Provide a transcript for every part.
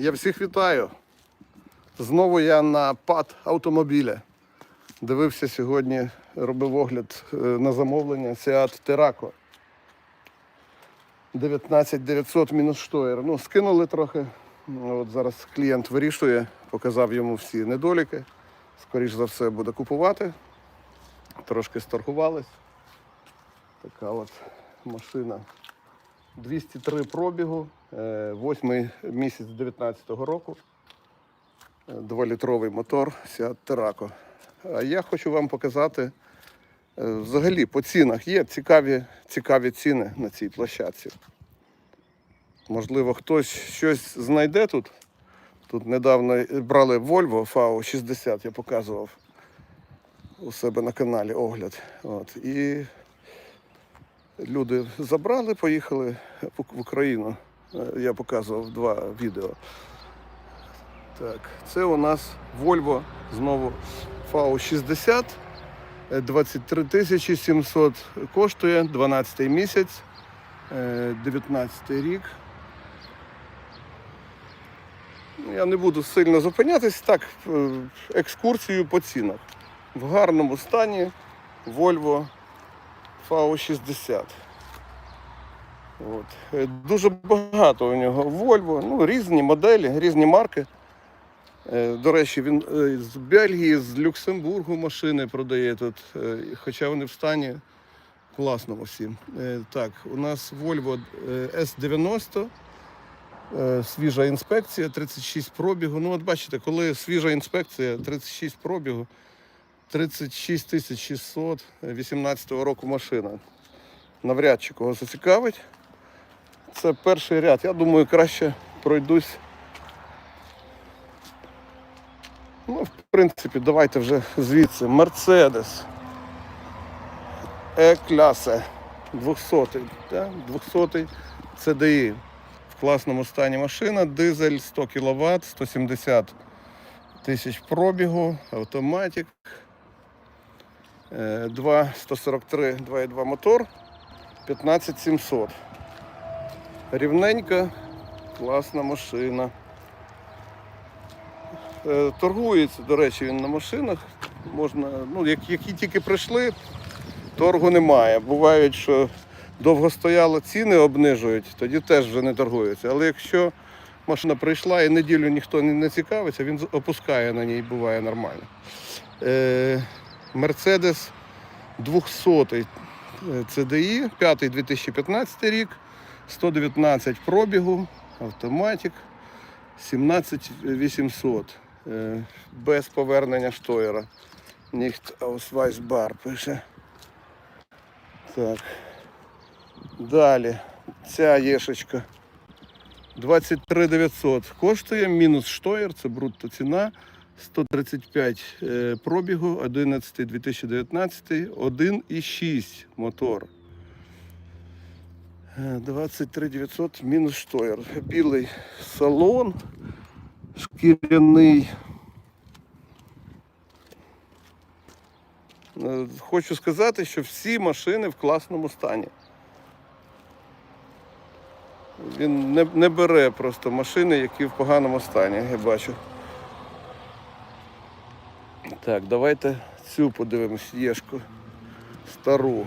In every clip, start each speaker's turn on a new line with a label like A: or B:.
A: Я всіх вітаю. Знову я на ПАД автомобіля. Дивився сьогодні, робив огляд е, на замовлення Seat Terraco. 19900 мінус штоєр. Ну, скинули трохи. Ну, От зараз клієнт вирішує, показав йому всі недоліки. Скоріш за все буде купувати. Трошки сторгувались. Така от машина. 203 пробігу, е, восьмий місяць 19-го року. Е, Дволітровий мотор Seat Terraco. А я хочу вам показати е, взагалі по цінах. Є цікаві, цікаві ціни на цій площадці. Можливо, хтось щось знайде тут. Тут недавно брали Volvo FAO 60, я показував у себе на каналі огляд. От. І люди забрали, поїхали в Україну. Е, Я показував два відео. Так, це у нас Volvo знову FAO 60. е, 23 тисячі 700 коштує, 12 місяць, е, 19 рік. Ну, Я не буду сильно зупинятись, так, е, екскурсію по цінах. В гарному стані Volvo FAO 60. От. Е, Дуже багато у нього Volvo, ну, різні моделі, різні марки. Е, До речі, він е, з Бельгії, з Люксембургу машини продає тут, хоча вони в стані класному всім. Так, у нас Volvo е, S90, е, свіжа інспекція, 36 пробігу. Ну, от бачите, коли свіжа інспекція, 36 пробігу, 36 тисяч 600 18 року машина. Навряд чи кого зацікавить. Це перший ряд. Я думаю, краще пройдусь. Ну, в принципі, давайте вже звідси. Мерседес. Е-класа. 200. Да? 200-й CDI. В класному стані машина. Дизель 100 кВт, 170 тисяч пробігу, автоматик. Е, 2 143, 2,2 мотор. 15700. Рівненька, класна машина. Е, Торгується, до речі, він на машинах. Можна, ну, як- які тільки прийшли, торгу немає. Бувають, що довго стояло, ціни обнижують, тоді теж вже не торгуються. Але якщо машина прийшла і неділю ніхто не, не цікавиться, він опускає на ній, буває нормально. Е, Мерседес 200 CDI, 5 2015 рік, 119 пробігу, автоматик, 17800. Е, Без повернення штоєра. Nicht Ausweisbar пише. Так. Далі. Ця єшечка. 23 900 коштує, мінус штоєр, це брутто ціна. 135 е, пробігу, 11 2019, 1,6 мотор. Е, 23 900 мінус штоєр. Білий салон, шкіряний. Е, Хочу сказати, що всі машини в класному стані. Він не, не бере просто машини, які в поганому стані, я бачу. Так, давайте цю подивимось, Єшку. Стару.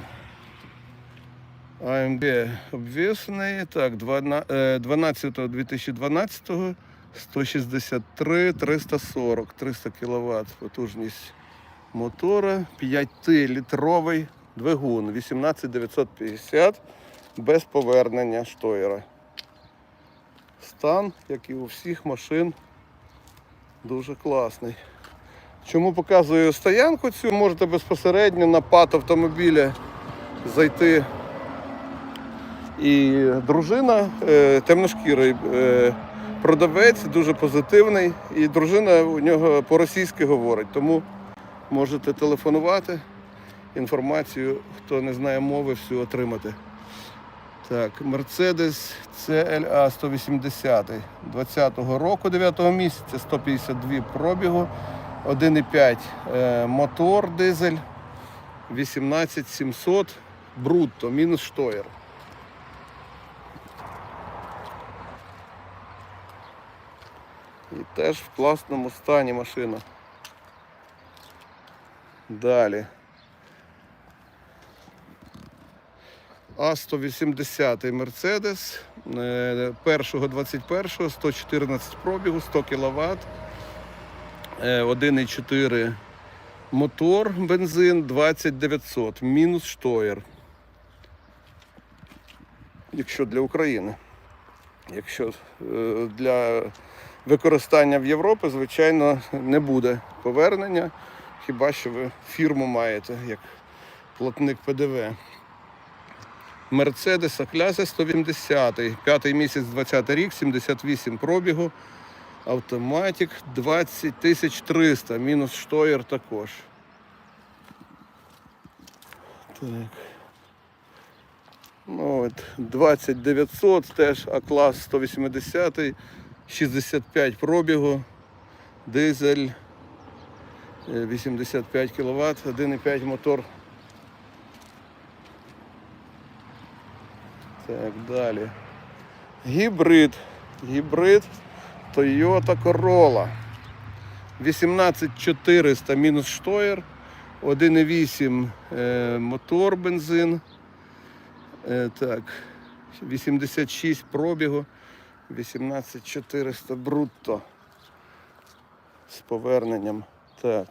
A: АМБ обвісний. Так, 12 2012 163 340 300 кВт потужність мотора. 5-літровий двигун 18950 без повернення штоєра. Стан, як і у всіх машин, дуже класний. Чому показую стоянку цю? Можете безпосередньо на пад автомобіля зайти. І дружина е, темношкірий е, продавець, дуже позитивний. І дружина у нього по-російськи говорить, тому можете телефонувати. Інформацію, хто не знає мови, всю отримати. Так, Mercedes CLA 180 20-го року, 9 го місяця, 152 пробігу, 1,5 е, мотор дизель, 18700 брутто, мінус штоєр. І теж в класному стані машина. Далі. А180 Мерседес е, першого 21 114 пробігу, 100 кВт, 1,4 мотор, бензин 20900, мінус штоєр. Якщо для України. Якщо е, для використання в Європі, звичайно, не буде повернення, хіба що ви фірму маєте як платник ПДВ. Мерседес Акляса 180, п'ятий місяць 20 рік, 78 пробігу, автоматик 20 300, мінус штоєр також. Так. Ну, от 20900 теж А-клас 180, 65 пробігу, дизель, е, 85 кВт, 1,5 мотор. Так, далі. Гібрид. Гібрид Toyota Corolla. 18400 мінус штоєр, 1,8 е, мотор бензин. Е, так, 86 пробігу, 18400 брутто з поверненням. Так.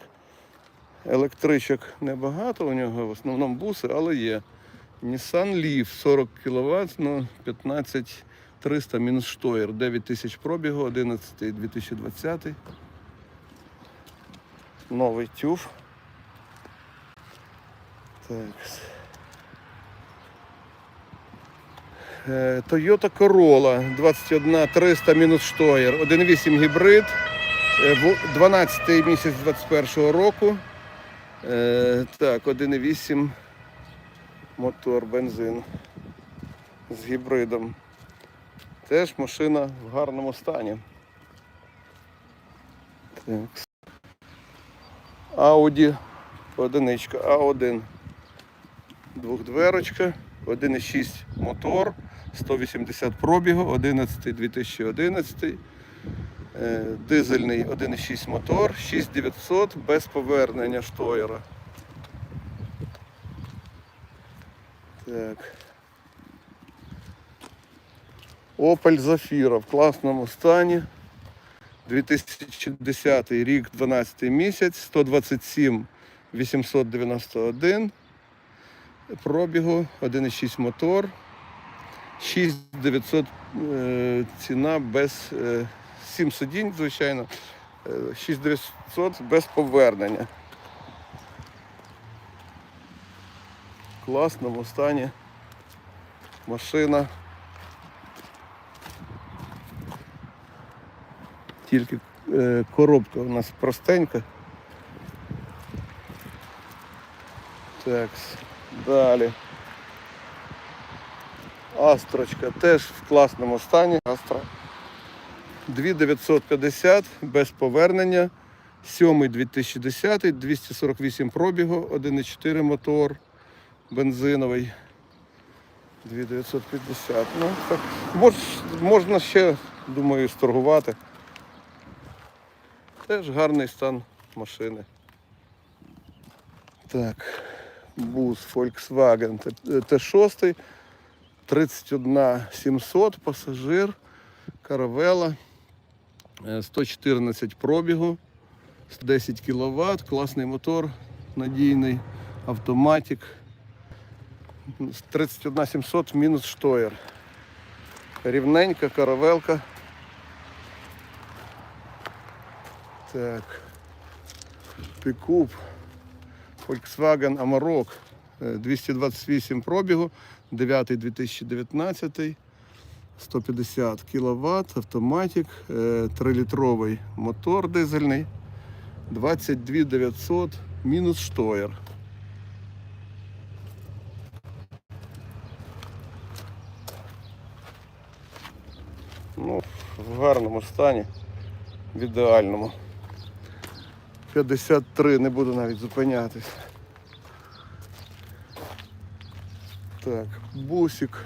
A: Електричок небагато у нього, в основному буси, але є. Nissan Leaf 40 кВт, ну 15 300 мінус штоєр, 9 тисяч пробігу, 11 2020. Новий тюф. Так. Е, Toyota Corolla 21 300 мінус штоєр, 1.8 гібрид, е, 12 місяць 21 року. Е, Так, 1.8 мотор, бензин з гібридом. Теж машина в гарному стані. Так. Audi одиничка, А1. Двохдверочка, 1,6 мотор, 180 пробігу, 11 2011. Е, Дизельний 1,6 мотор, 6900 без повернення штоєра. Так. Opel Zafira в класному стані. 2010 рік, 12 місяць, 127 891 пробігу, 1,6 мотор, 6900 е, ціна без е, 7 сидінь, звичайно, е, 6900 без повернення. В класному стані машина. Тільки е, коробка у нас простенька. Так, далі. Астрочка теж в класному стані. Астра. 2950 без повернення. 7 2010, 248 пробігу, 1,4 мотор, бензиновий. 2950. Ну, так, мож, можна ще, думаю, сторгувати. Теж гарний стан машини. Так, бус Volkswagen Т- Т6, 31 700 пасажир, каравела, е, 114 пробігу, 10 кВт, класний мотор, надійний, автоматик. 31 700 мінус штоєр. Рівненька каравелка. Так. Пікуп. Volkswagen Amarok. е, 228 пробігу, 9 2019, 150 кВт, автоматик, 3-літровий мотор дизельний, 22 900, мінус штоєр. Ну, в гарному стані, в ідеальному. 53, не буду навіть зупинятись. Так, бусик.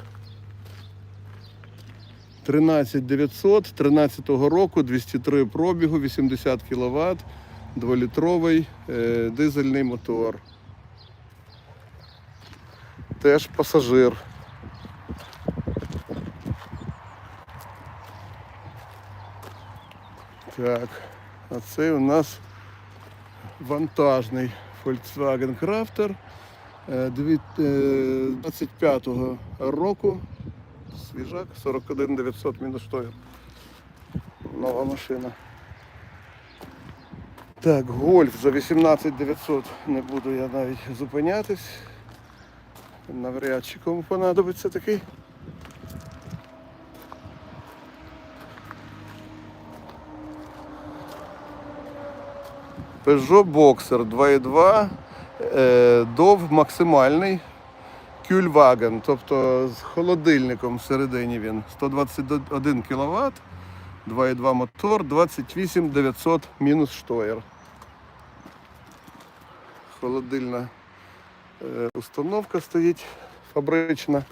A: 13900 13 року, 203 пробігу, 80 кВт, 2-літровий е, дизельний мотор. Теж пасажир. Так, а це у нас вантажний Volkswagen Crafter е, дві- е, 25-го року. Свіжак 41 900 мінус штоєр. Нова машина. Так, гольф за 18 900 не буду я навіть зупинятись. Навряд чи кому понадобиться такий. Peugeot Boxer 2.2, е, дов максимальний кюльваген, тобто з холодильником всередині він 121 кВт, 2.2 мотор, 28 900 мінус штоєр. Холодильна е, установка стоїть фабрична.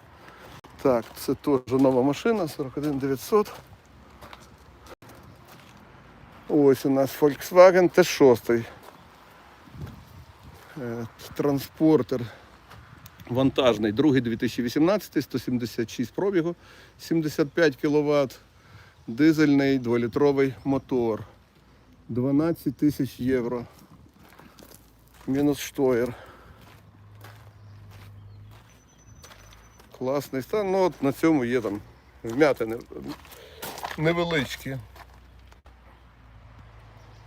A: Так, це теж нова машина, 41 900. Ось у нас Volkswagen T6. Е, Транспортер вантажний, другий 2018, 176 пробігу, 75 кВт, дизельний 2-літровий мотор. 12 тисяч євро. Мінус штоєр. Класний стан. Ну от на цьому є там вмятини невеличкі.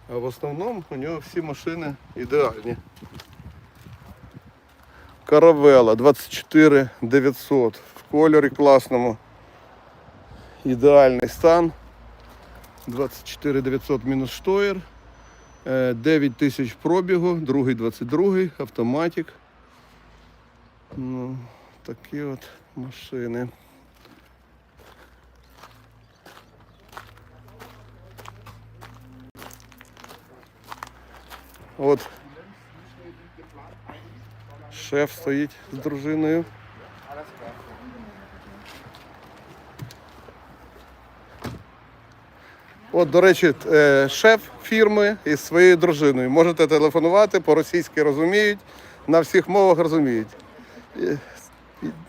A: А в основному у нього всі машини ідеальні. Каравела 24 900 в кольорі класному. Ідеальний стан. 24 900 мінус штоєр. 9 тисяч пробігу, другий 22 автоматик. Ну, такі от машини. От шеф стоїть з дружиною. От, до речі, е, шеф фірми із своєю дружиною. Можете телефонувати, по-російськи розуміють, на всіх мовах розуміють. Е,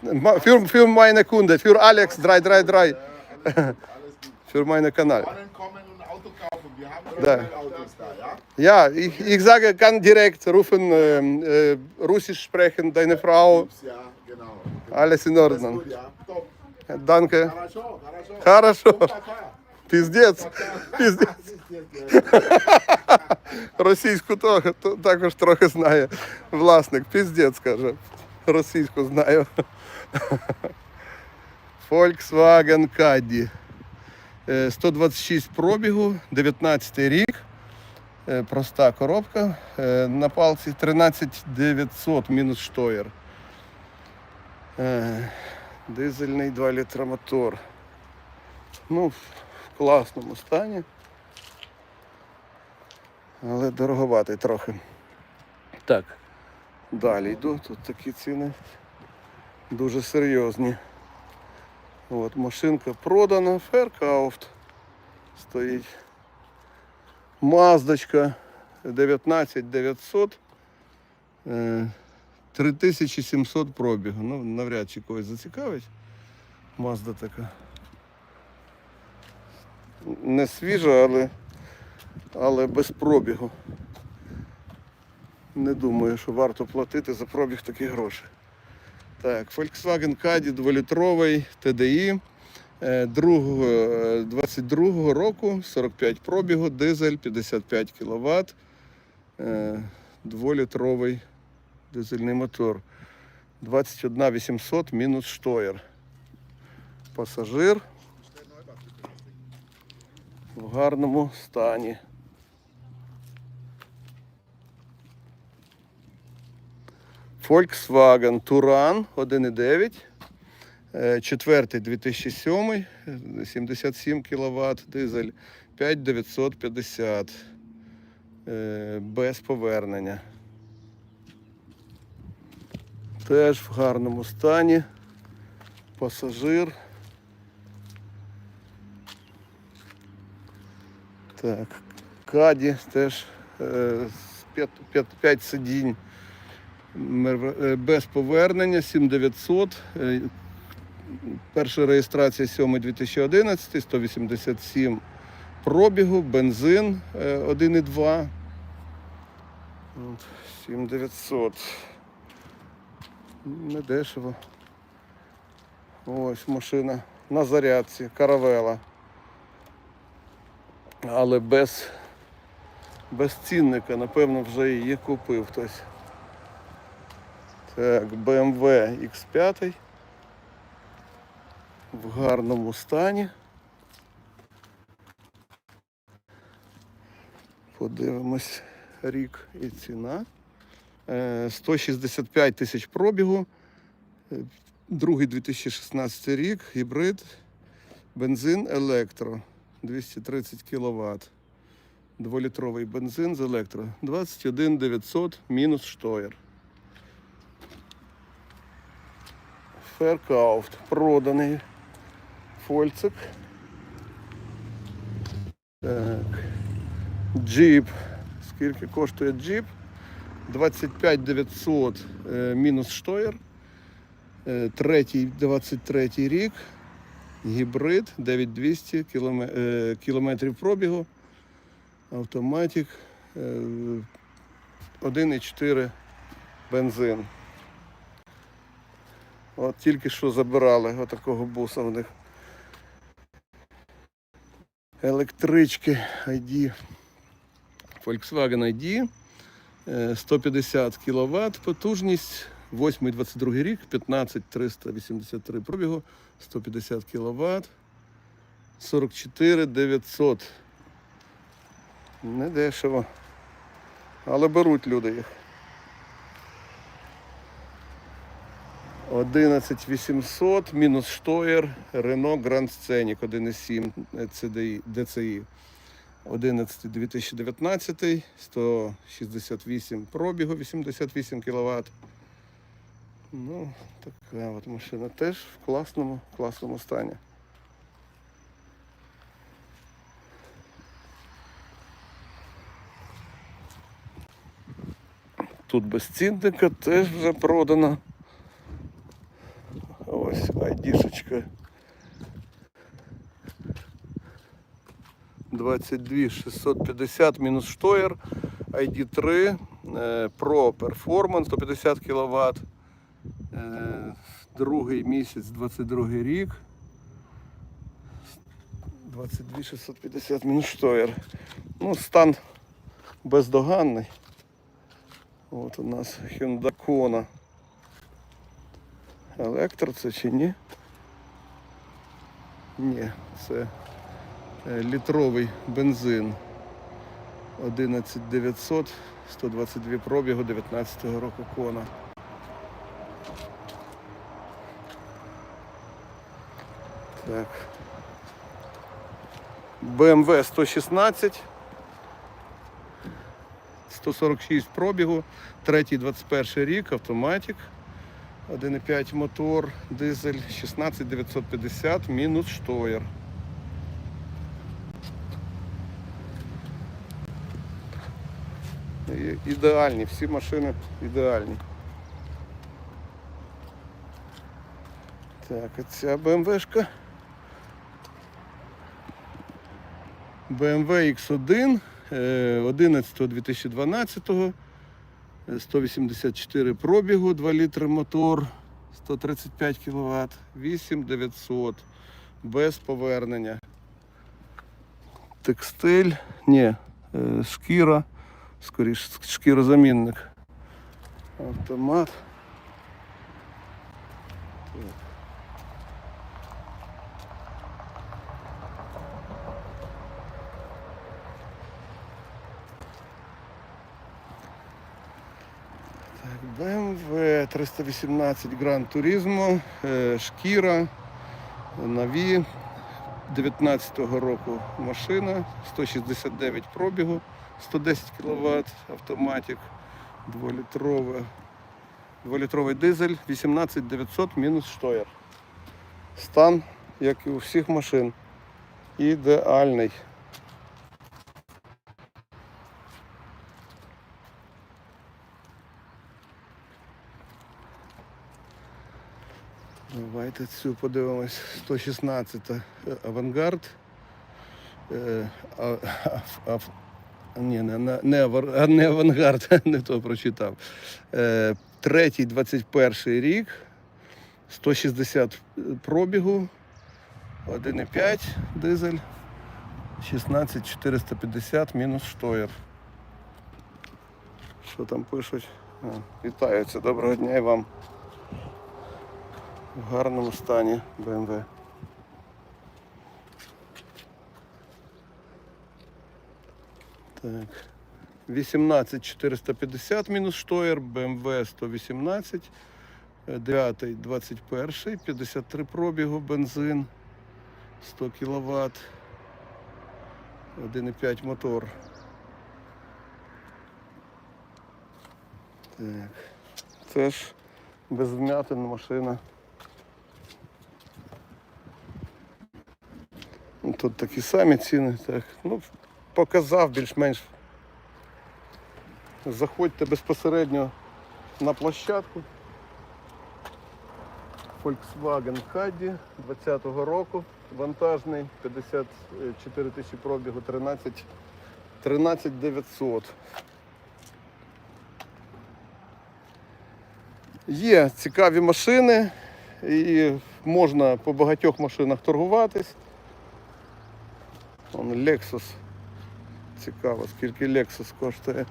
A: ма- Фюр, фюр meine Kunde, фюр Алекс, драй, драй, драй. Фюр meine Kanal. Da.
B: ja?
A: Ich, ich sage, kann direkt rufen, ähm, äh, Russisch sprechen, deine Frau, alles in Ordnung. Danke.
B: Хорошо, хорошо.
A: Хорошо. Піздець. Піздець. Російську також трохи знає. Власник, піздець каже. Російську знаю. Volkswagen Caddy. Е, 126 пробігу, 19 рік. Е, Проста коробка. Е, На палці 13 900 мінус штоєр. Е, Дизельний 2 літра мотор. Ну, в класному стані. Але дороговатий трохи. Так. Далі йду. Тут такі ціни дуже серйозні. От, машинка продана, феркауфт стоїть. Маздочка 19900. е, 3700 пробігу. Ну, навряд чи когось зацікавить. Мазда така. Не свіжа, але але без пробігу. Не думаю, що варто платити за пробіг такі гроші. Так, Volkswagen Caddy 2-літровий TDI. е, другого, е, 22-го року, 45 пробігу, дизель 55 кВт, 2-літровий дизельний мотор. 21 800 мінус штоєр. Пасажир в гарному стані. Volkswagen Touran 1.9. е, Четвертий 2007, е, 77 кВт, дизель 5950 е, без повернення. Теж в гарному стані. Пасажир. Так, Каді теж е, 5, сидінь мер- е, без повернення, 7900. Е, перша реєстрація 7 2011, 187 пробігу, бензин е, 1,2. 7900. Не дешево. Ось машина на зарядці, каравела. Але без, без цінника, напевно, вже її купив хтось. Так, BMW X5 в гарному стані. Подивимось рік і ціна. Е, 165 тисяч пробігу. Е, Другий 2016 рік, гібрид, бензин електро 230 кВт. Дволітровий бензин з електро. 21 900 мінус штоєр. Феркауфт проданий. Фольцик. Так. Джип. Скільки коштує джип? 25 900 е, мінус штоєр. Е, Третій, 23 рік. Гібрид 9200 кіломе- е, кілометрів пробігу. Автоматик. е, 1,4 бензин. От тільки що забирали отакого буса в них. Електрички ID. Volkswagen ID. е, 150 кВт потужність. 8-22 рік, 15383 пробігу, 150 кВт. 44 900. Не дешево. Але беруть люди їх. 11 800, мінус штоєр, Renault Grand Scenic 1.7 CDI, DCI. 11 2019, 168 пробігу, 88 кВт. Ну, така от машина теж в класному, класному стані. Тут без цінника теж вже продано. Ось айдішечка. 22 650 мінус штоєр. ID3 е, Pro Performance 150 кВт. Другий місяць, 22 рік. 22 650 мінус штоєр. Ну, стан бездоганний. От у нас Hyundai Kona. Електро це чи ні? Ні, це е, літровий бензин. 11900, 122 пробігу 19 року Кона. Так. BMW 116. 146 пробігу, третій 21 рік, автоматик. 1,5 мотор, дизель 16950, мінус штоєр. Ідеальні, всі машини ідеальні. Так, а ця BMW-шка. BMW X1 е, 11 2012 е, 184 пробігу, 2 літри мотор, 135 кВт, 8900, без повернення. Текстиль, ні, е, шкіра, скоріш шкірозамінник. Автомат. Так. BMW 318 Gran Turismo, шкіра, нові 19-го року машина, 169 пробігу, 110 кВт, автоматик, 2-літрове, 2-літровий дизель, 18900 мінус штоєр. Стан, як і у всіх машин, ідеальний. Давайте цю подивимось. 116 авангард. Е, а, а, ні, не, не, не, авангард, не то прочитав. Е, третій, 21 рік, 160 пробігу, 1,5 дизель, 16450 мінус штоєр. Що там пишуть? А, вітаються, доброго дня і вам. В гарному стані BMW. Так. 18450 мінус штоєр, BMW 118, 9 21, 53 пробігу, бензин, 100 кВт, 1,5 мотор. Так. Це ж без вмятин машина. Тут такі самі ціни. Так. Ну, показав більш-менш. Заходьте безпосередньо на площадку. Volkswagen Caddy 20-го року. Вантажний 54 тисячі пробігу, 13, 13 900. Є цікаві машини і можна по багатьох машинах торгуватись. Вон Lexus. Цікаво, скільки Lexus коштує.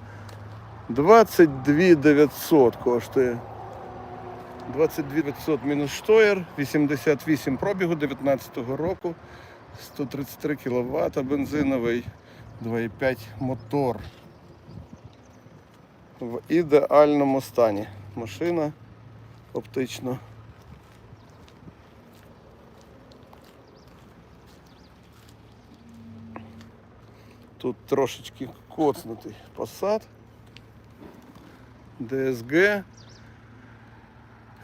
A: 22 900 коштує. 22 900 мінус штоєр, 88 пробігу 19-го року, 133 кВт, бензиновий 2,5 мотор. В ідеальному стані. Машина оптично. Тут трошечки коцнутий посад. ДСГ.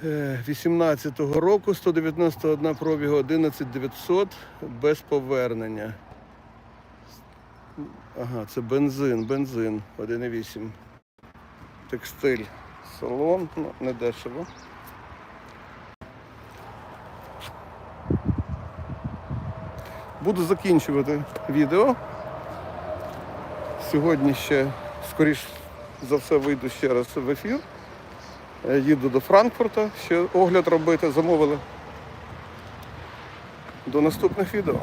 A: 18-го року 191 пробігу 11900 без повернення. Ага, це бензин, бензин 1,8. Текстиль. Салон, ну, не дешево. Буду закінчувати відео. Сьогодні ще, скоріш за все, вийду ще раз в ефір. Е, Їду до Франкфурта, ще огляд робити, замовили. До наступних відео.